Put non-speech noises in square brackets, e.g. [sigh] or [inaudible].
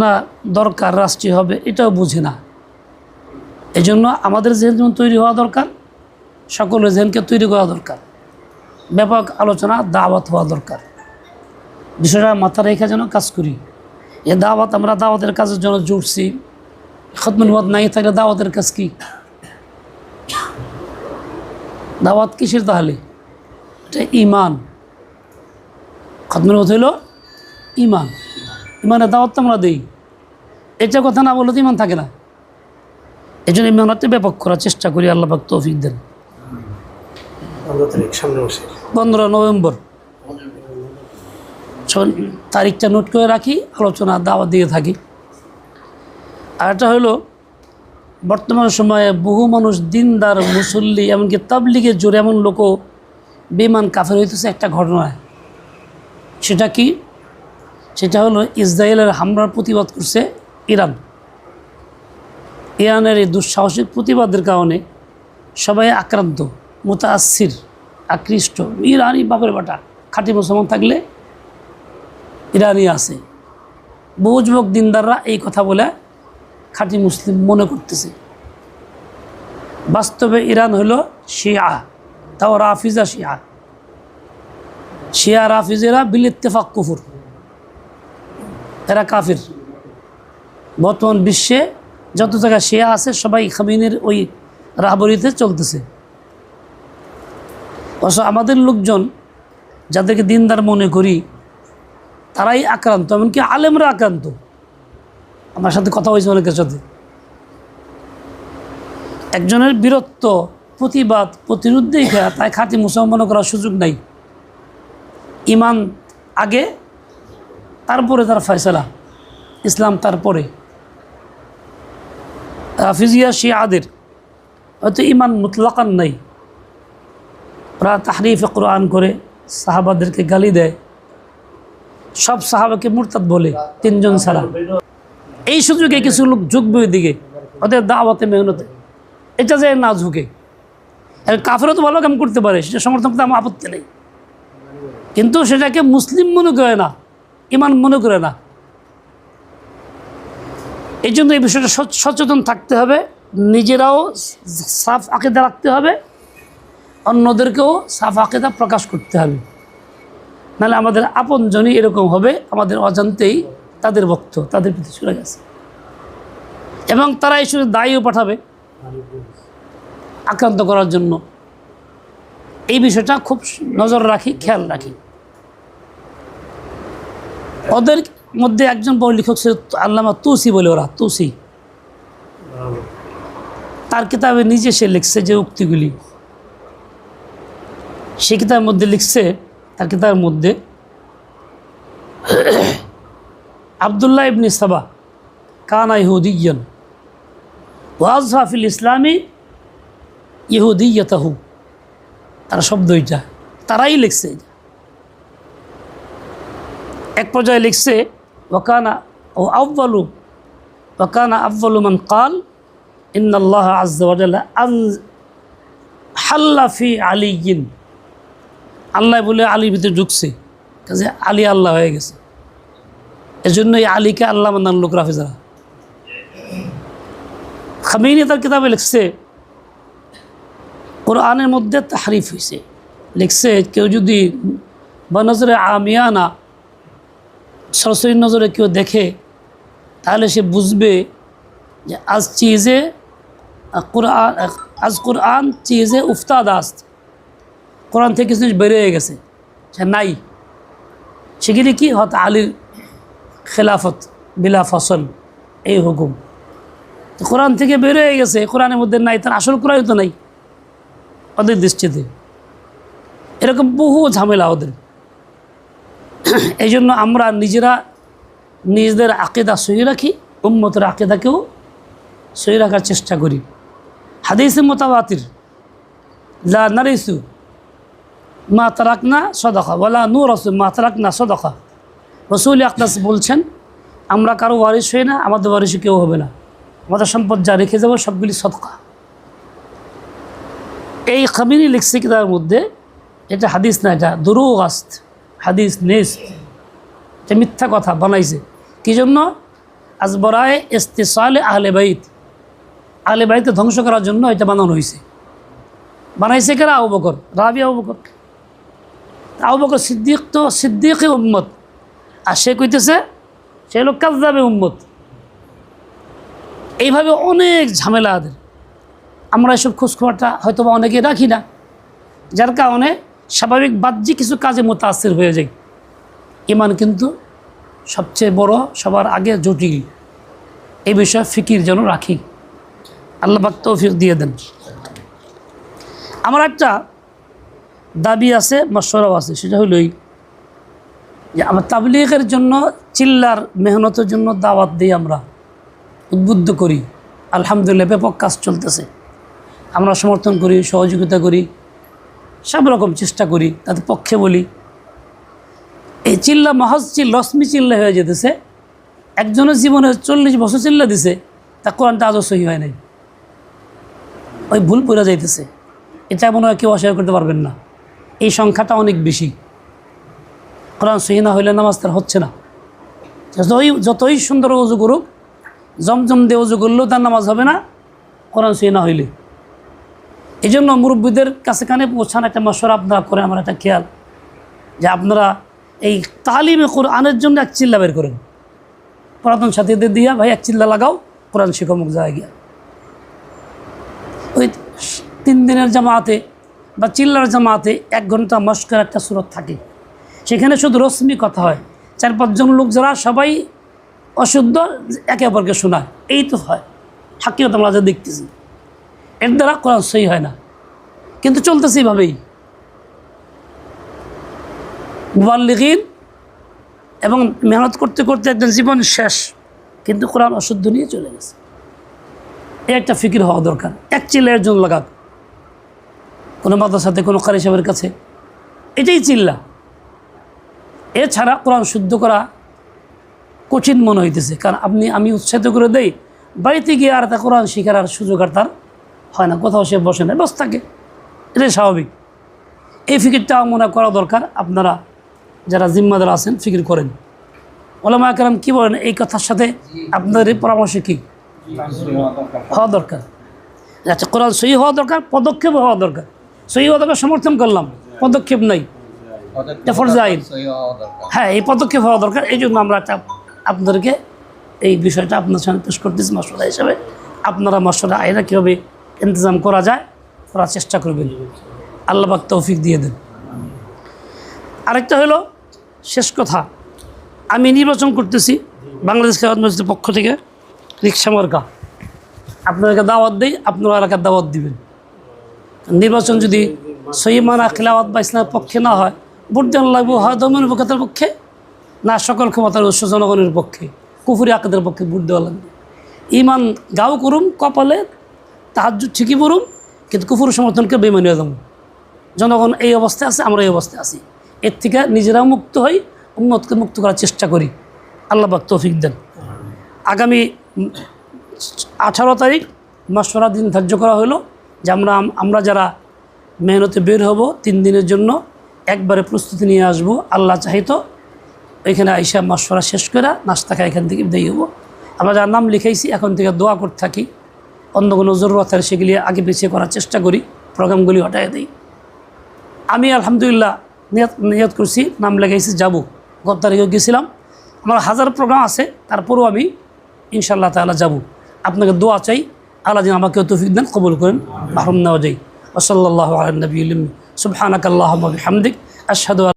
আলোচনা দরকার রাষ্ট্রীয় হবে, এটাও বুঝে না। এই জন্য আমাদের জেন যেমন তৈরি হওয়া দরকার, সকলের জেনকে তৈরি করা দরকার। ব্যাপক আলোচনা, দাওয়াত হওয়া দরকার। বিষয়টা মাথা রেখে যেন কাজ করি। এ দাওয়াত, আমরা দাওয়াতের কাজের জন্য জুটছি খতমুল ওয়াদ নাই থাকলে দাওয়াতের কাজ কি? দাওয়াত কিসের তাহলে? এটা ইমান খতমুল হইল ইমান ইমানের দাওয়াত তো আমরা দিই। এটা কথা না বললে তো ইমান থাকে না। এই জন্য ইমানটা ব্যাপক করার চেষ্টা করি আল্লাহ পাক তৌফিক দেন। পনেরো নভেম্বর। তারিখটা নোট করে রাখি আলোচনা দাওয়াত দিয়ে থাকি। আর এটা হলো বর্তমান সময়ে বহু মানুষ দিনদার মুসল্লি এমনকি তাবলিগের জোরে এমন লোকও বেমান কাফের হইতেছে একটা ঘটনায় সেটা কি? সেটা হলো ইসরায়েলের হামলার প্রতিবাদ করছে ইরান। ইরানের এই দুঃসাহসিক প্রতিবাদের কারণে সবাই আক্রান্ত মোতাসির আকৃষ্ট। ইরানি বাপের বাটা, খাঁটি মুসলমান থাকলে ইরানি আছে। বহু যুবক দিনদাররা এই কথা বলে খাঁটি মুসলিম মনে করতেছে। বাস্তবে ইরান হলো শিয়া, তাও রাফিজা শিয়া। শিয়া রাফিজেরা বিল ইত্তেফাক কুফুর। এরা কাফির। বর্তমান বিশ্বে যত জায়গায় শিয়া আছে, সবাই খামিনের ওই রাহবরিতে চলতেছে। অবশ্য আমাদের লোকজন যাদেরকে দিনদার মনে করি, তারাই আক্রান্ত, এমনকি আলেমরা আক্রান্ত। আমার সাথে কথা হয়েছে অনেকের সাথে। একজনের বীরত্ব, প্রতিবাদ, প্রতিরোধ দেখা তাই খাঁটি মুসলমান করার সুযোগ নাই। ইমান আগে, তারপরে তার ফয়সলা। ইসলাম তারপরে। রাফিজিয়া শিয়াদের, হয়তো ইমান মুতলাকান নাই। ওরা তাহরিফে কোরআন করে, সাহাবাদেরকে গালি দেয়। সব সাহাবাকে মুরতাদ বলে, তিনজন ছাড়া। এই সুযোগে কিছু লোক ঝুঁকবে দিকে ওদের দাওয়াতে মেহনতে। এটা যে না ঝুঁকে। কাফেরও তো ভালো কাম করতে পারে, সেটা সমর্থন করতে আমার আপত্তি নেই। কিন্তু সেটাকে মুসলিম মনে করে না ইমান মনে করে না। এই জন্য এই বিষয়টা সচ- সচেতন থাকতে হবে, নিজেরাও সাফ আকেদা রাখতে হবে, অন্যদেরকেও সাফ আকেদা প্রকাশ করতে হবে। নাহলে আমাদের আপনজনই এরকম হবে, আমাদের অজান্তেই তাদের ভক্ত, তাদের প্রতি চলে গেছে। এবং তারা এই শুধু দায়ীও পাঠাবে আক্রান্ত করার জন্য। এই বিষয়টা খুব নজর রাখি, খেয়াল রাখি। ওদের মধ্যে একজন বড় লেখক ছিল আল্লামা তুসি বলে ওরা, তুসি। তার কিতাবে নিজে সে লিখছে যে উক্তিগুলি। সে কিতাবের মধ্যে লিখছে, তার কিতাবের মধ্যে আবদুল্লাহ ইবনি সাবা, কানা ইহুদিয়ন ওয়াজহাফিল ইসলামী ইহুদি ইহুদিয়তাহু তার শব্দ এটা তারাই লিখছে এক পর্যায়ে লিখছে ওকানা ও আব্বালু ওকানা আব্বালু মান কাল ইন্নাল্লাহ আজ্লা আন হাল্লাফি আলিগিন আল্লাহ বলে আলীর ভিতরে ঢুকছে। কাজে আলী আল্লাহ হয়ে গেছে। এজন্য এই আলীকে আল্লাহ মান্নান লোক রাফিজারা খামিনী তার কিতাবে লিখছে, কোরআনের মধ্যে তাহারিফ হয়েছে লিখছে, কেউ যদি বনজরে আমিয়ানা সরস্বতীর নজরে কেউ দেখে, তাহলে সে বুঝবে যে আজ চিজে কোরআন আজ কোরআন চিজে উফতাদ আস্ত। কোরআন থেকে কিছু বেরিয়ে গেছে, সে নাই। সেগুলি কি? হয়তো আলীর খেলাফত বিলা ফসল, এই হুকুম। তো কোরআন থেকে বেরিয়ে গেছে, কোরআনের মধ্যে নাই, তার আসল কোরআন তো নাই। ওদের দৃষ্টিতে এরকম বহু ঝামেলা ওদের। [clears throat] এই জন্য আমরা নিজেরা নিজেদের আকেদা সহি রাখি, উম্মতের আকেদাকেও সহি রাখার চেষ্টা করি। হাদিসে মোতাবাতির, লা নারিসু মা তারাকনা সদকা বলা নু রসুল মা তারাকনা সদকা। রসুল আকদাস বলছেন, আমরা কারও ওয়ারিশ হই না, আমাদের ওয়ারিশ কেউ হবে না। আমাদের সম্পদ যা রেখে যাব সবগুলি সদকা। এই খামিনি লিখছে কিতাবের মধ্যে এটা হাদিস না, এটা দুরুগাস্ত। হাদিস, নেস এটা মিথ্যা কথা বানাইছে। কী জন্য? আজবরায় ইস্তেসালে আহলে বাইত। আহলে বাইতকে ধ্বংস করার জন্য এটা বানানো হয়েছে বানাইছে কেন আবু বকর। রাবি আবু বকর। আবু বকর সিদ্দিক তো সিদ্দিকে উম্মত। আর সে কইতেছে, সে হলো কাজদাবে উম্মত। এইভাবে অনেক ঝামেলা আমরা এসব খোঁজখবরটা হয়তো বা অনেকে রাখি না। যার কারণে স্বাভাবিক বাহ্যিক কিছু কাজে মোতাসির হয়ে যায়। ইমান কিন্তু সবচেয়ে বড়, সবার আগে জটিল। এই বিষয়ে ফিকির যেন রাখি। আল্লাহ পাক তৌফিক দিয়ে দেন। আমার একটা দাবি আছে মশরাও আছে, সেটা হলোই যে আমার তাবলিগের জন্য, চিল্লার মেহনতের জন্য দাওয়াত দিই আমরা, উদ্বুদ্ধ করি। আলহামদুলিল্লাহ, ব্যাপক কাজ চলতেছে। আমরা সমর্থন করি, সহযোগিতা করি। সব রকম চেষ্টা করি, তাদের পক্ষে বলি। এই চিল্লা, মহজ চিল রশ্মি চিল্লা হয়ে যেতেছে। একজনের জীবনে চল্লিশ বছর চিল্লা দিছে, তা কোরআনটা আজও সহি হয় নাই। ওই ভুল পড়ে যাইতেছে। এটা মনে হয় কেউ অস্বীকার করতে পারবেন না। এই সংখ্যাটা অনেক বেশি। কোরআন সহি না হইলে নামাজ তার হচ্ছে না। যতই যতই সুন্দর অজু করুক, জমজম দিয়ে অজু করলেও তার নামাজ হবে না, কোরআন সহি না হইলে। এই জন্য মুরব্বীদের কাছে কানে পৌঁছান একটা মশলা আপনারা করে আমার একটা খেয়াল। যে আপনারা এই তালিমে কোরআনের জন্য এক চিল্লা বের করেন। পুরাতন সাথীদের দিয়া, ভাই, এক চিল্লা লাগাও, কোরআন শিক্ষমুখ যায় গিয়া। ওই তিন দিনের জামাতে বা চিল্লার জামাতে এক ঘণ্টা মস্কের একটা সুরত থাকে। সেখানে শুধু রশ্মি কথা হয়। চার পাঁচজন লোক যারা সবাই অশুদ্ধ, একে অপরকে শোনায়। এই তো হয়। হাকিকত আমরা যা দেখতেছি। এর দ্বারা কোরআন সই হয় না। কিন্তু চলতেছে এইভাবেই। মুবাল্লিগিন এবং মেহনত করতে করতে একজন জীবন শেষ, কিন্তু কোরআন অশুদ্ধ নিয়ে চলে গেছে। এই একটা ফিকির হওয়া দরকার। এক চিল্লা একজন লাগাক কোনো মাদ্রাসাতে, কোনো কারি সাহেবের কাছে। এটাই চিল্লা। এছাড়া কোরআন শুদ্ধ করা কঠিন মনে হইতেছে। কারণ আপনি, আমি উৎসাহিত করে দেই, বাড়িতে গিয়ে আর তা কোরআন শিখার আর সুযোগ আর তার হয় না, কোথাও সে বসে না, বস থাকে। এটাই স্বাভাবিক। এই ফিকিরটা মনে করা দরকার, আপনারা যারা জিম্মাদার আছেন, ফিকির করেন। ওলামা কালাম কী বলেন, এই কথার সাথে আপনাদের পরামর্শ কী? হওয়া দরকার। আচ্ছা কোরআন সহি হওয়া দরকার, পদক্ষেপ হওয়া দরকার। সহি হওয়া দরকার, সমর্থন করলাম। পদক্ষেপ নাই। হ্যাঁ এই পদক্ষেপ হওয়া দরকার। এই জন্য আমরা আপনাদেরকে এই বিষয়টা আপনার সামনে পেশ করতেছি মশলা হিসাবে। আপনারা মশলা আইনা কীভাবে ইন্তজাম করা যায়, করার চেষ্টা করবেন। আল্লাহবাক তৌফিক দিয়ে দেন। আরেকটা হলো, শেষ কথা, আমি নির্বাচন করতেছি বাংলাদেশ খেলাধ মসজিদের পক্ষ থেকে রিক্সা মার্কা। আপনাদেরকে দাওয়াত দিই, আপনারা এলাকার দাওয়াত দিবেন। নির্বাচন যদি সহিমানা খিলাওয়াত বা ইসলামের পক্ষে না হয়, ভোট দেওয়ান লাগবে হয় দমন উপকাতের পক্ষে, না সকল ক্ষমতার উৎস জনগণের পক্ষে, কুফুরি আকাদের পক্ষে ভোট দেওয়া লাগবে। ইমান গাও করুম কপালে তাহার ঠিকই পড়ুম, কিন্তু কুফুর সমর্থনকে বেমানিয়ে দেবো জনগণ এই অবস্থায় আছে, আমরা এই অবস্থায় আছি। এর থেকে নিজেরাও মুক্ত হই উন্মতকে মুক্ত করার চেষ্টা করি। আল্লাহ বাক তৌফিক দেন। আগামী আঠারো তারিখ মশলা দিন ধার্য করা হলো যে আমরা আমরা যারা মেহনতে বের হব তিন দিনের জন্য, একবারে প্রস্তুতি নিয়ে আসব, আল্লাহ চাহিত ওইখানে আইসা মশলা শেষ করে নাস্তা খাই এখান থেকে বিদায় হব। আমরা যার নাম লিখাইছি, এখন থেকে দোয়া করতে থাকি। অন্য কোনো জরুরত আছে সেগুলি আগে পিছিয়ে করার চেষ্টা করি, প্রোগ্রামগুলি হটাই দিই। আমি আলহামদুলিল্লাহ নিয়ত নিয়ত করছি, নাম লেগাইছি যাব। গত তারিখে গেছিলাম। আমার হাজার প্রোগ্রাম আছে, তারপরেও আমি ইনশাল্লাহ তালা যাব। আপনাকে দোয়া চাই, আল্লাহ যেন আমাকে তৌফিক দেন, কবুল করেন মাহরুম নেওয়া যাই ওসল্লাহ আলনবী সুবহানাক আল্লাহ হামদিক আশহাদু